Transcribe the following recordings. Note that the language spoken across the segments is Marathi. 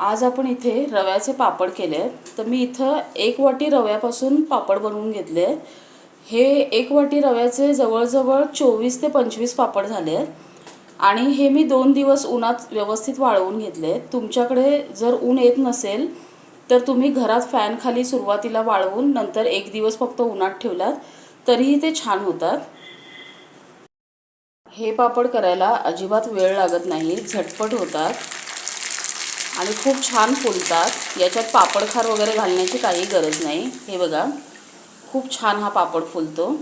आज आपण इथे रव्याचे पापड केले आहेत. तर मी इथं एक वाटी रव्यापासून पापड बनवून घेतले आहेत. हे एक वाटी रव्याचे जवळजवळ चोवीस ते पंचवीस पापड झाले आहेत. आणि हे मी दोन दिवस उन्हात व्यवस्थित वाळवून घेतले आहेत. तुमच्याकडे जर ऊन येत नसेल तर तुम्ही घरात फॅनखाली सुरुवातीला वाळवून नंतर एक दिवस फक्त उन्हात ठेवलात तरीही ते छान होतात. हे पापड करायला अजिबात वेळ लागत नाही झटपट होतात. आणि खूप छान फुलतात याच्यात पापड खार वगैरे घालण्याची काही गरज नाही. हे बघा खूप छान हा पापड फुलतो.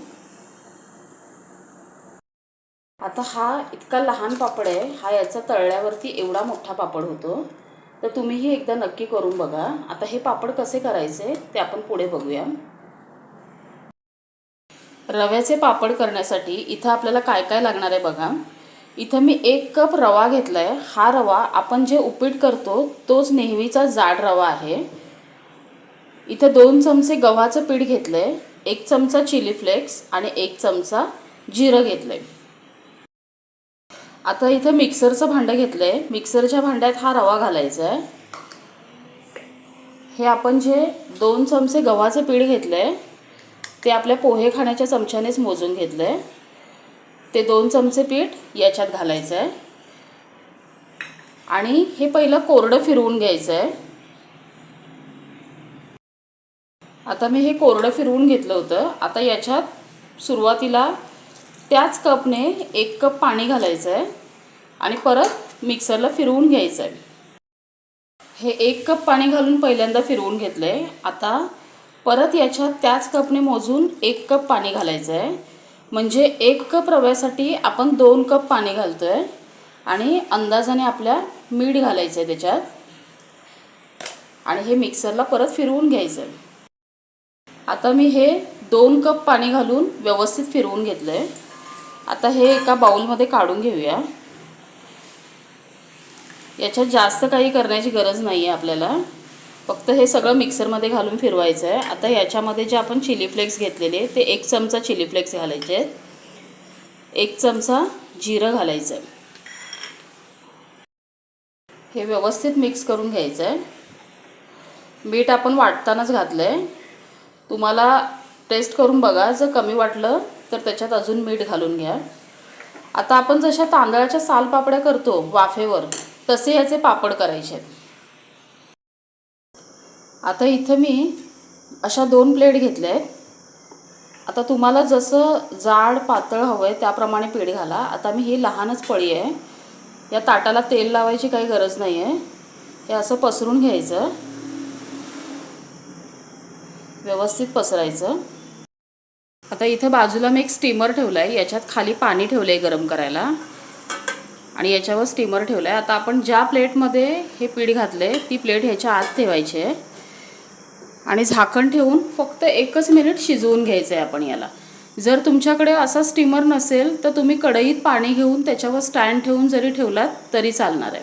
आता हा इतका लहान पापड आहे हा याचा तळल्यावरती एवढा मोठा पापड होतो. तर तुम्हीही एकदा नक्की करून बघा. आता हे पापड कसे करायचे ते आपण पुढे बघूया. रव्याचे पापड करण्यासाठी इथं आपल्याला काय काय लागणार आहे बघा. इथं मी एक कप रवा घेतला आहे हा रवा आपण जे उपीट करतो तोच नेहमीचा जाड रवा आहे. इथं दोन चमचे गव्हाचं पीठ घेतलं आहे एक चमचा चिली फ्लेक्स आणि एक चमचा जिरं घेतलं आहे आता इथं मिक्सरचं भांडं घेतलं आहे मिक्सरच्या भांड्यात हा रवा घालायचा आहे हे आपण जे दोन चमचे गव्हाचं पीठ घेतलं आहे ते आपल्या पोहे खाण्याच्या चमच्यानेच मोजून घेतलं आहे ते दोन चमचे पीठ याच्यात घालायचं आहे आणि हे पहिलं कोरडं फिरवून घ्यायचं आहे आता मी हे कोरडं फिरवून घेतलं होतं. आता याच्यात सुरुवातीला त्याच कपने एक कप पाणी घालायचं आहे आणि परत मिक्सरला फिरवून घ्यायचं आहे हे एक कप पाणी घालून पहिल्यांदा फिरवून घेतलं आहे आता परत याच्यात त्याच कपने मोजून एक कप पाणी घालायचं आहे म्हणजे एक कप रव्यासाठी आपण दोन कप पाणी घालतो आहे आणि अंदाजाने आपल्या मीठ घालायचं आहे त्याच्यात. आणि हे मिक्सरला परत फिरवून घ्यायचं आहे आता मी हे दोन कप पाणी घालून व्यवस्थित फिरवून घेतलं आहे आता हे एका बाऊलमध्ये काढून घेऊया. याच्यात जास्त काही करण्याची गरज नाही आहे आपल्याला. फक्त हे सगळं मिक्सरमध्ये घालून फिरवायचं आहे आता याच्यामध्ये जे आपण चिली फ्लेक्स घेतलेले ते एक चमचा चिली फ्लेक्स घालायचे आहेत. एक चमचा जिरं घालायचं आहे हे व्यवस्थित मिक्स करून घ्यायचं आहे मीठ आपण वाटतानाच घातलं आहे तुम्हाला टेस्ट करून बघा जर कमी वाटलं तर त्याच्यात अजून मीठ घालून घ्या. आता आपण जशा तांदळाच्या सालपापड्या करतो वाफेवर तसे याचे पापड करायचे आहेत. आता इथं मी अशा दोन प्लेट घेतल्या आहेत. आता तुम्हाला जसं जाड पातळ हवं आहे त्याप्रमाणे पीठ घाला. आता मी ही लहानच पळी आहे. या ताटाला तेल लावायची काही गरज नाही आहे हे असं पसरून घ्यायचं. व्यवस्थित पसरायचं. आता इथं बाजूला मी एक स्टीमर ठेवलं आहे याच्यात खाली पाणी ठेवलं आहे गरम करायला. आणि याच्यावर स्टीमर ठेवलं आहे आता आपण ज्या प्लेटमध्ये हे पीठ घातलं आहे ती प्लेट ह्याच्या आत ठेवायची आहे. आणि झाकण ठेवून फक्त एकच मिनिट शिजवून घ्यायचं आहे आपण याला. जर तुमच्याकडे असा स्टीमर नसेल तर तुम्ही कढईत पाणी घेऊन त्याच्यावर स्टँड ठेवून जरी ठेवलात तरी चालणार आहे.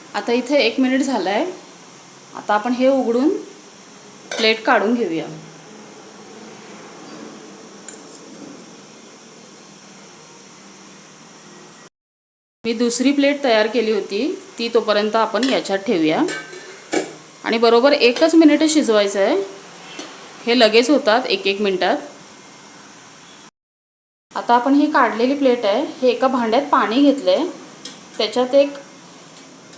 आता इथे एक मिनिट झालं आहे आता आपण हे उघडून प्लेट काढून घेऊया. मी दुसरी प्लेट तयार केली होती ती तोपर्यंत आपण याच्यात ठेवूया. आणि बरोबर एकच मिनिट शिजवायचं आहे. हे लगेच होतात एक एक मिनटात. आता आपण ही काढलेली प्लेट आहे. हे एका भांड्यात पाणी घेतलं आहे त्याच्यात एक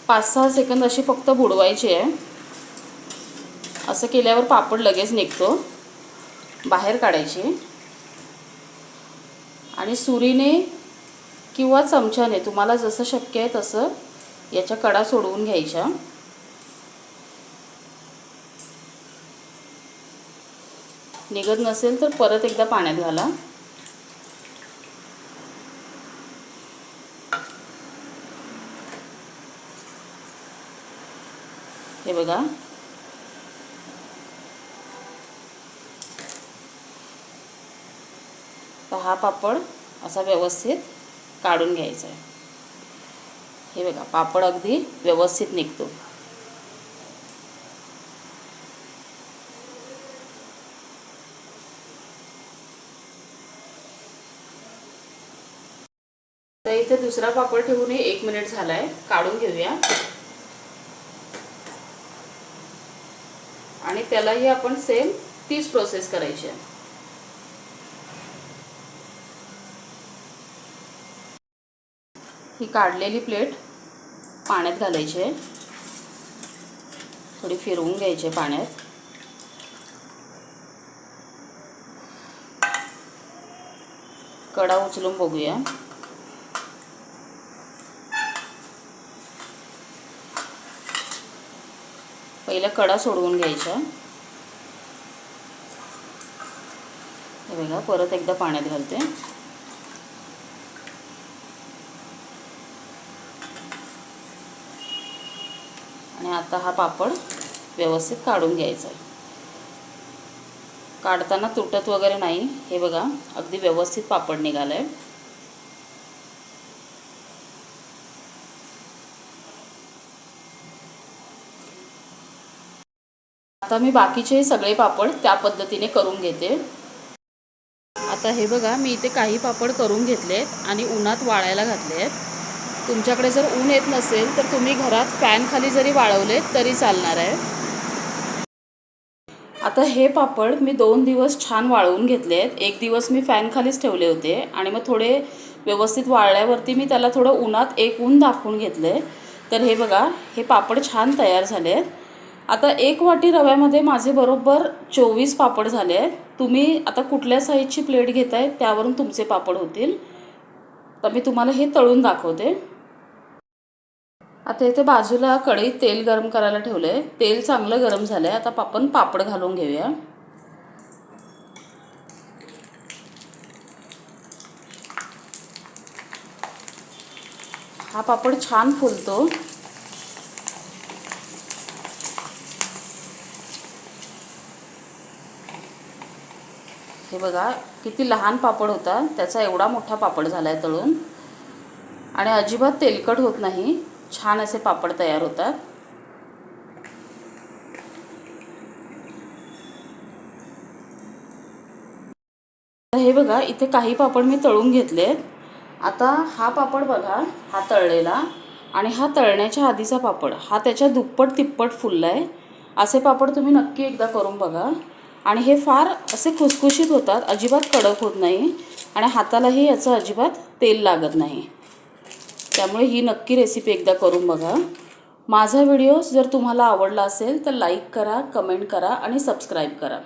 पाच सहा सेकंद अशी फक्त बुडवायची आहे. असं केल्यावर पापड लगेच निघतो. बाहेर काढायची. आणि सुरीने किंवा चमच्याने तुम्हाला जसं शक्य आहे तसं याच्या कडा सोडवून घ्यायच्या. निघत नसेल तर परत एकदा पाण्यात घाला. हे बघा. तर हा पापड असा व्यवस्थित काढून घ्यायचा आहे. हे बघा पापड अगदी व्यवस्थित निघतो. तर इथे दुसरा पापड ठेवूनही एक मिनिट झाला आहे काढून घेऊया. आणि त्यालाही आपण सेम तीच प्रोसेस करायची आहे. ही काढलेली प्लेट पाण्यात घालायची आहे. थोडी फिरवून घ्यायची आहे पाण्यात. कडा उचलून बघूया. पहिल्या कडा सोडवून घ्यायच्या हे बघा परत एकदा पाण्यात घालते. आणि आता हा पापड व्यवस्थित काढून घ्यायचा आहे. काढताना तुटत वगैरे नाही. हे बघा अगदी व्यवस्थित पापड निघालं आहे आता मी बाकीचे सगळे पापड त्या पद्धतीने करून घेते. आता हे बघा मी इथे काही पापड करून घेतलेत आणि उन्हात वाळायला घातले आहेत तुमच्याकडे जर ऊन येत नसेल तर तुम्ही घरात फॅन खाली जरी वाळवलेत तरी चालणार आहे. आता हे पापड मी दोन दिवस छान वाळवून घेतले आहेत एक दिवस मी फॅनखालीच ठेवले होते आणि मग थोडे व्यवस्थित वाळल्यावरती मी त्याला थोडं उन्हात एक ऊन दाखवून घेतले तर हे बघा हे पापड छान तयार झाले आहेत आता एक वाटी रव्यामध्ये माझे बरोबर चोवीस पापड झाले आहेत. तुम्ही आता कुठल्या साईजची प्लेट घेताय त्यावरून तुमचे पापड होतील. तर मी तुम्हाला हे तळून दाखवते. आता इथे बाजूला कढईत तेल गरम करायला ठेवलं आहे तेल चांगलं गरम झालं आहे आता आपण पापड घालून घेऊया. हा पापड छान फुलतो. बघा किती लहान पापड होता त्याचा एवढा मोठा पापड झाला आहे तळून. आणि अजिबात तेलकट होत नाही छान असे पापड तयार होतात. हे बघा इथे काही पापड मी तळून घेतलेत. आता हा पापड बघा हा तळलेला. आणि हा तळण्याच्या आधीचा पापड हा त्याच्या दुप्पट तिप्पट फुलला आहे असे पापड तुम्ही नक्की एकदा करून बघा. आणि हे फार असे खुसखुशीत होतात अजिबात कडक होत नाही आणि हातालाही याचं अजिबात तेल लागत नाही. त्यामुळे ही नक्की रेसिपी एकदा करून बघा. माझा व्हिडिओ जर तुम्हाला आवडला असेल तर लाईक करा कमेंट करा आणि सबस्क्राईब करा.